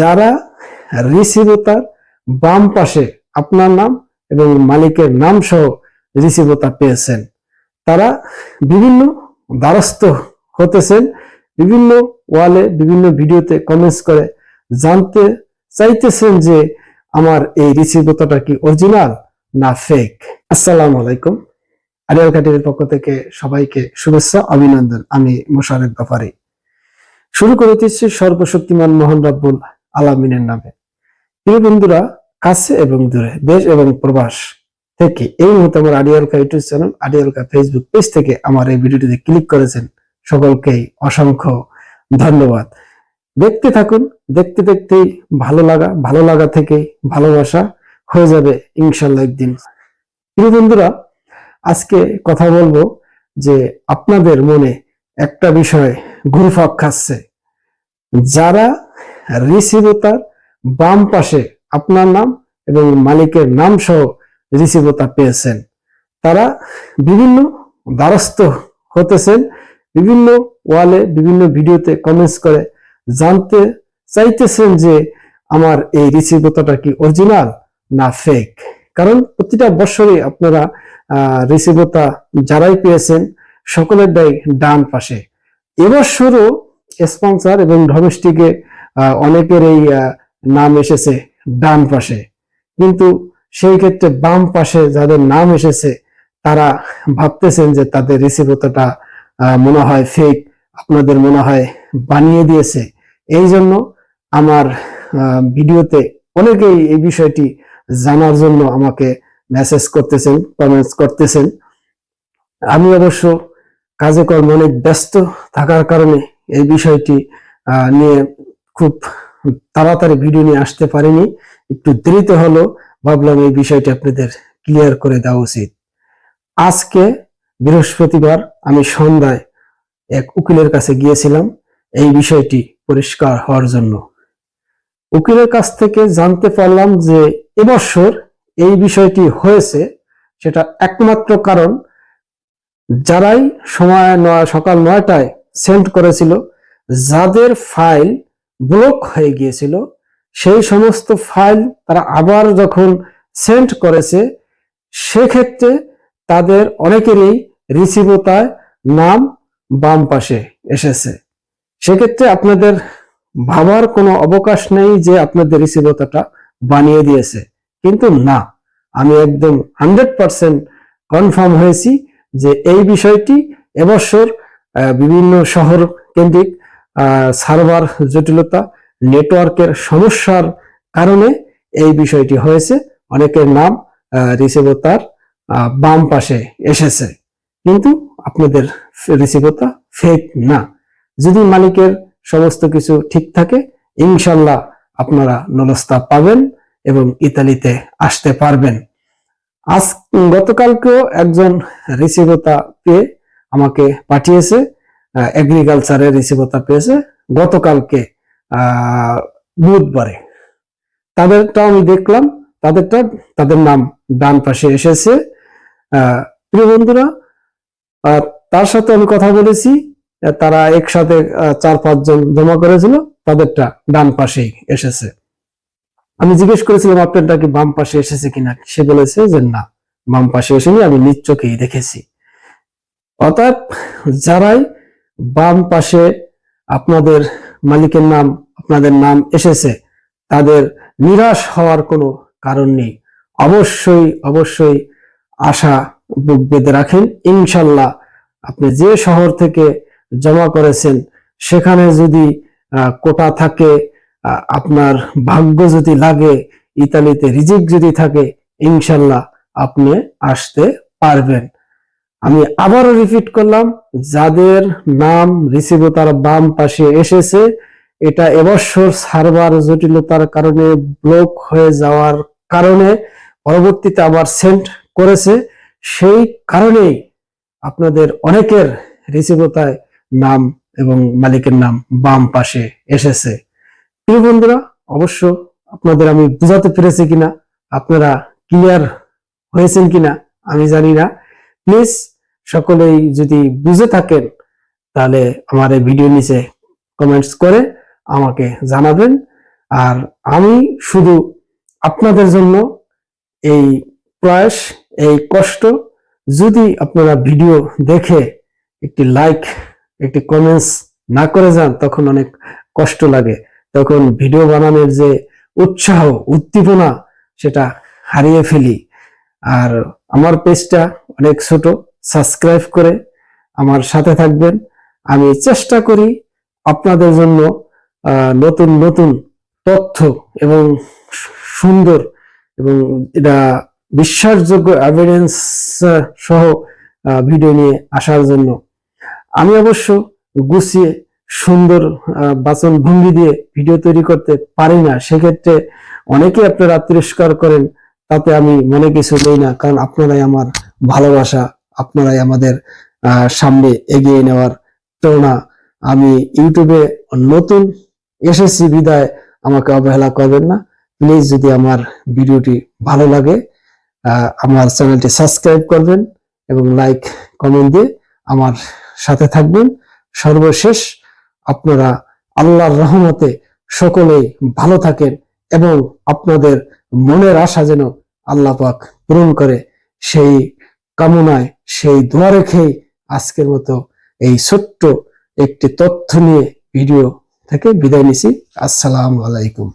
যারা রিসিভতার বাম পাশে আপনার নাম এবং মালিকের নাম সহ রিসিভতা পেয়েছেন। তারা বিভিন্ন দ্বারস্থ হতেছেন, বিভিন্ন ওয়ালে বিভিন্ন ভিডিওতে কমেন্টস করে জানতে চাইতেছেন যে আমার এই রিসিভতাটা কি অরিজিনাল না ফেক আসসালামু আলাইকুম। আরিয়াল কাটির পক্ষ থেকে সবাইকে শুভেচ্ছা, অভিনন্দন। আমি মোশারেফ গাফারি। শুরু করে দিচ্ছি সর্বশক্তিমান মোহন রাব্বুল আলামিনের নামে। প্রিয় বন্ধুরা, কাছে এবং দূরে, দেশ এবং প্রবাস থেকে এই মুহূর্তে আমার আডিয়ালকা ইউটিউব চ্যানেল আডিয়ালকা ফেসবুক পেজ থেকে আমার এই ভিডিওটিতে ক্লিক করেছেন সকলকেই অসংখ্য ধন্যবাদ। দেখতে থাকুন, দেখতে দেখতেই ভালো লাগা ভালো লাগা থেকেই ভালোবাসা হয়ে যাবে ইনশাল্লাহ একদিন। প্রিয় বন্ধুরা, আজকে কথা বলব যে আপনাদের মনে একটা বিষয় ঘুরফাক খাচ্ছে। যারা রিসিভতার বাম পাশে আপনার নাম এবং মালিকের নাম সহ রিসিভতা পেয়েছেন। তারা বিভিন্ন দ্বারস্থ হতেছেন, বিভিন্ন ওয়ালে বিভিন্ন ভিডিওতে কমেন্টস করে জানতে চাইতেছেন যে আমার এই রিসিভতাটা কি অরিজিনাল না ফেক কারণ প্রতিটা বছরই আপনারা রিসিভতা যারাই পেয়েছেন, সকলের দায় ডান পাশে। এবছরও স্পন্সর এবং ডোমেস্টিকে অনেকের এই নাম এসেছে ডান পাশে। কিন্তু সেই ক্ষেত্রে বাম পাশে যাদের নাম এসেছে, তারা ভাবতেছেন যে তাদের রিসিভতাটা মনে হয় ফেক আপনাদের মনে হয় বানিয়ে দিয়েছে। এই জন্য আমার ভিডিওতে অনেকেই এই বিষয়টি জানার জন্য আমাকে মেসেজ করতেছেন কমেন্টস করতেছেন। আমি অবশ্য কাজে কর্মে অনেক ব্যস্ত থাকার কারণে এই বিষয়টি নিয়ে খুব তাড়াতাড়ি ভিডিও নিয়ে আসতে পারিনি। একটু দেরিতে হলো, ভাবলাম এই বিষয়টি আপনাদের ক্লিয়ার করে দেওয়া উচিত। আজকে বৃহস্পতিবার আমি সন্ধ্যায় এক উকিলের কাছে গিয়েছিলাম এই বিষয়টি পরিষ্কার হওয়ার জন্য। উকিলের কাছ থেকে জানতে পারলাম যে এবছর এই বিষয়টি হয়েছে, সেটা একমাত্র কারণ যারাই সময় নয়, সকাল নয়টায় সেন্ড করেছিল, যাদের ফাইল ব্লক হয়ে গিয়েছিল। সেই সমস্ত ফাইল তারা আবার যখন সেন্ড করেছে, সেক্ষেত্রে তাদের অনেকেরই রিসিভতায় নাম বাম পাশে এসেছে। সেক্ষেত্রে আপনাদের ভাবার কোনো অবকাশ নেই যে আপনাদের রিসিভতাটা বানিয়ে দিয়েছে। কিন্তু না, আমি একদম হান্ড্রেড পার্সেন্ট কনফার্ম হয়েছি যে এই বিষয়টি এবছর বিভিন্ন শহর কেন্দ্রিক সার্ভার জটিলতা, নেটওয়ার্কের সমস্যার কারণে এই বিষয়টি হয়েছে। অনেকের নাম রিসিভতার বাম পাশে এসেছে। কিন্তু আপনাদের রিসিভতা ফেক না। যদি মালিকের সমস্ত কিছু ঠিক থাকে, ইনশাল্লাহ আপনারা নলস্তা পাবেন এবং ইতালিতে আসতে পারবেন। আজ গতকালকেও একজন রিসিভতা পেয়ে আমাকে পাঠিয়েছে। এগ্রিকালচারের রিসিভতা পেয়েছে। গতকালকে বুধবারে। তাদেরটা আমি দেখলাম, তাদেরটা, তাদের নাম ডান পাশে এসেছে। প্রিয় বন্ধুরা তার সাথে আমি কথা বলেছি তারা একসাথে চার, পাঁচজন জমা করেছিল, তাদেরটা ডান পাশেই এসেছে। আমি জিজ্ঞেস করেছিলাম, আপনারটা কি বাম পাশে এসেছে কিনা? সে বলেছে যে না, বাম পাশে এসেনি, আমি নিজ চোখেই দেখেছি। অর্থাৎ, যারাই বাম পাশে আপনাদের মালিকের নাম, আপনাদের নাম এসেছে। তাদের নিরাশ হওয়ার কোনো কারণ নেই। অবশ্যই অবশ্যই আশা বুক বেঁধে রাখেন। ইনশাল্লাহ আপনি যে শহর থেকে জমা করেছেন, সেখানে যদি কোটা থাকে আপনার ভাগ্য যদি লাগে, ইতালিতে রিজিক যদি থাকে, ইনশাল্লাহ আপনি আসতে পারবেন। আমি আবারও রিপিট করলাম, যাদের নাম রিসিভ তার বাম পাশে এসেছে, এটা এবছর সার্ভার জটিলতার কারণে ব্লক হয়ে যাওয়ার কারণে পরবর্তীতে আবার সেন্ড করেছে। সেই কারণেই আপনাদের অনেকের রিসিভতায় নাম এবং মালিকের নাম বাম পাশে এসেছে। প্রিয় বন্ধুরা, অবশ্য আপনাদের আমি বুঝাতে পেরেছি কিনা, আপনারা ক্লিয়ার হয়েছেন কিনা, আমি জানি না। প্লিজ সকলেই যদি বুঝে থাকেন, তাহলে আমার এই ভিডিও নিচে কমেন্টস করে আমাকে জানাবেন। আর আমি শুধু আপনাদের জন্য এই প্রয়াস, এই কষ্ট, যদি আপনারা ভিডিও দেখে একটি লাইক একটি কমেন্টস না করে যান, তখন অনেক কষ্ট লাগে। তখন ভিডিও বানানোর যে উৎসাহ, উদ্দীপনা, সেটা হারিয়ে ফেলি। আর আমার পেজটা অনেক ছোট সাবস্ক্রাইব করে আমার সাথে থাকবেন। আমি চেষ্টা করি আপনাদের জন্য নতুন নতুন তথ্য এবং সুন্দর এবং এটা বিশ্বাসযোগ্য এভিডেন্স সহ ভিডিও নিয়ে আসার জন্য। আমি অবশ্য গুছিয়ে সুন্দর বাচন ভঙ্গি দিয়ে ভিডিও তৈরি করতে পারি না। সেক্ষেত্রে অনেকে আপনারা তিরস্কার করেন তাতে আমি মনে কিছু নেই না, কারণ আপনারাই আমার ভালোবাসা, আপনারাই আমাদের সামনে এগিয়ে নেওয়ার প্রেরণা। আমি ইউটিউবে নতুন এসেছি, বিদায়। আমাকে অবহেলা করবেন না। প্লিজ যদি আমার ভিডিওটি ভালো লাগে আমার চ্যানেলটি সাবস্ক্রাইব করবেন এবং লাইক, কমেন্ট দিয়ে আমার সাথে থাকবেন। সর্বশেষ, আপনারা আল্লাহর রহমতে সকলেই ভালো থাকেন এবং আপনাদের মনের আশা যেন আল্লাহ পাক পূরণ করে, সেই কামনায়, সেই দোয়া রেখেই আজকের মতো এই ছোট্ট একটি তথ্য নিয়ে ভিডিও থেকে বিদায় নিছি। আসসালামু আলাইকুম।